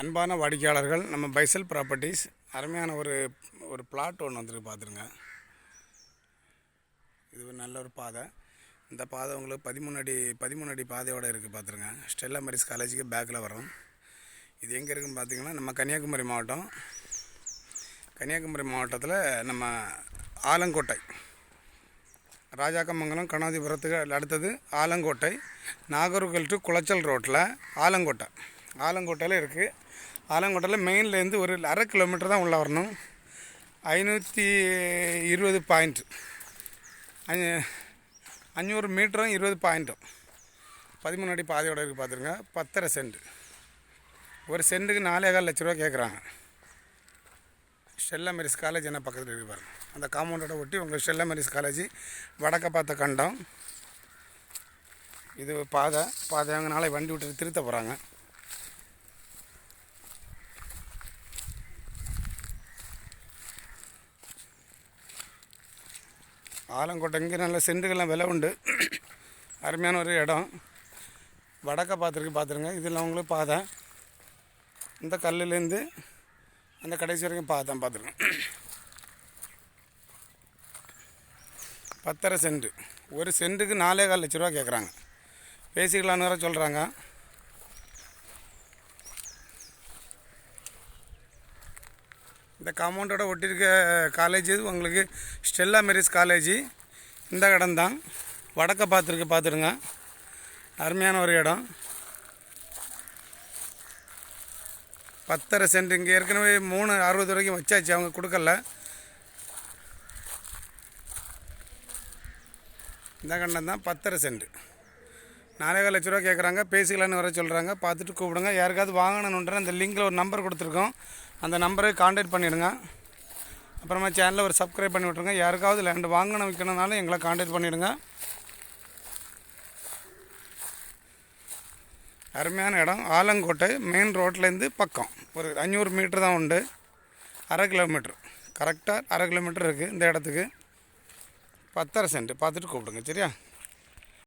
அன்பான வாடிக்கையாளர்கள் நம்ம பைசல் ப்ராப்பர்ட்டிஸ். அருமையான ஒரு ஒரு பிளாட் ஒன்று வந்துருக்கு பார்த்துருங்க இது ஒரு நல்ல ஒரு பாதை. இந்த பாதை உங்களுக்கு பதிமூணு அடி பதிமூணு அடி பாதையோடு இருக்குது பார்த்துருங்க ஸ்டெல்லா மரிஸ் காலேஜுக்கு பேக்கில் வரும் இது எங்கே இருக்குன்னு பார்த்தீங்கன்னா நம்ம கன்னியாகுமரி மாவட்டம். கன்னியாகுமரி மாவட்டத்தில் நம்ம ஆலங்கோட்டை. ராஜாக்கமங்கலம் கணாதிபுரத்துக்கு அடுத்தது ஆலங்கோட்டை. நாகர்கோவில் டு குளச்சல் ரோட்டில் ஆலங்கோட்டை. ஆலங்கோட்டையில் இருக்குது ஆலங்கோட்டையில் மெயின்லேருந்து ஒரு அரை கிலோமீட்டர் தான் உள்ளே வரணும். ஐநூற்றி இருபது பாயிண்ட் அஞ்சூறு மீட்டரும் இருபது பாயிண்ட்டும் பதிமூணு அடி பாதையோட இருக்குது பார்த்துருங்க பத்தரை சென்ட் ஒரு சென்ட்டுக்கு நாலேகால் லட்ச ரூபா கேட்குறாங்க ஸ்டெல்லா மெரிஸ் காலேஜ் என்ன பக்கத்தில் இருக்கு பாருங்க. அந்த காம்பவுண்டோட ஒட்டி உங்கள் ஸ்டெல்லா மெரிஸ் காலேஜ் வடக்க பார்த்த கண்டம். இது பாதை. பாதை அவங்க நாளை வண்டி விட்டு திருத்த போகிறாங்க ஆலங்கோட்டை இங்கே நல்ல சென்ட்டுகள்லாம் விலை உண்டு. அருமையான ஒரு இடம். வடக்க பார்த்துருக்கு பார்த்துருங்க இதில் உங்களுக்கு பாதை. இந்த கல்லுலேருந்து அந்த கடைசி வரைக்கும் பார்த்தேன் பார்த்துருக்கேன் பத்தரை சென்ட் ஒரு சென்ட்டுக்கு நாலே கால் லட்ச ரூபா கேட்குறாங்க பேசிக்கலான்னு வேறு சொல்கிறாங்க இந்த காம்பவுண்டோட ஒட்டியிருக்க காலேஜ் உங்களுக்கு ஸ்டெல்லா மெரிஸ் காலேஜ் இந்த இடம் தான். வடக்க பார்த்துருக்கு பார்த்துருங்க அருமையான ஒரு இடம். பத்தரை சென்ட். இங்கே ஏற்கனவே மூணு அறுபது வரைக்கும் வச்சாச்சு அவங்க கொடுக்கல. இந்த கண்டம் தான் பத்தரை சென்ட். நாலேகால் லட்ச ரூபா கேட்குறாங்க பேசிக்கலான்னு வர சொல்கிறாங்க பார்த்துட்டு கூப்பிடுங்க. யாருக்காவது வாங்கணுன்ற அந்த லிங்கில் ஒரு நம்பர் கொடுத்துருக்கோம். அந்த நம்பரை காண்டாக்ட் பண்ணிவிடுங்க அப்புறமா சேனலில் ஒரு சப்ஸ்கிரைப் பண்ணி விட்ருங்க யாருக்காவது லேண்டு வாங்கணும் விற்கணுனாலும் எங்களை காண்டாக்ட் பண்ணிவிடுங்க அருமையான இடம். ஆலங்கோட்டை மெயின் ரோட்லேருந்து பக்கம். ஒரு அஞ்சூறு மீட்ரு தான் உண்டு. அரை கிலோமீட்ரு கரெக்டாக அரை கிலோமீட்டர் இருக்குது இந்த இடத்துக்கு. பத்தரை சென்ட் பார்த்துட்டு கூப்பிடுங்க. சரியா?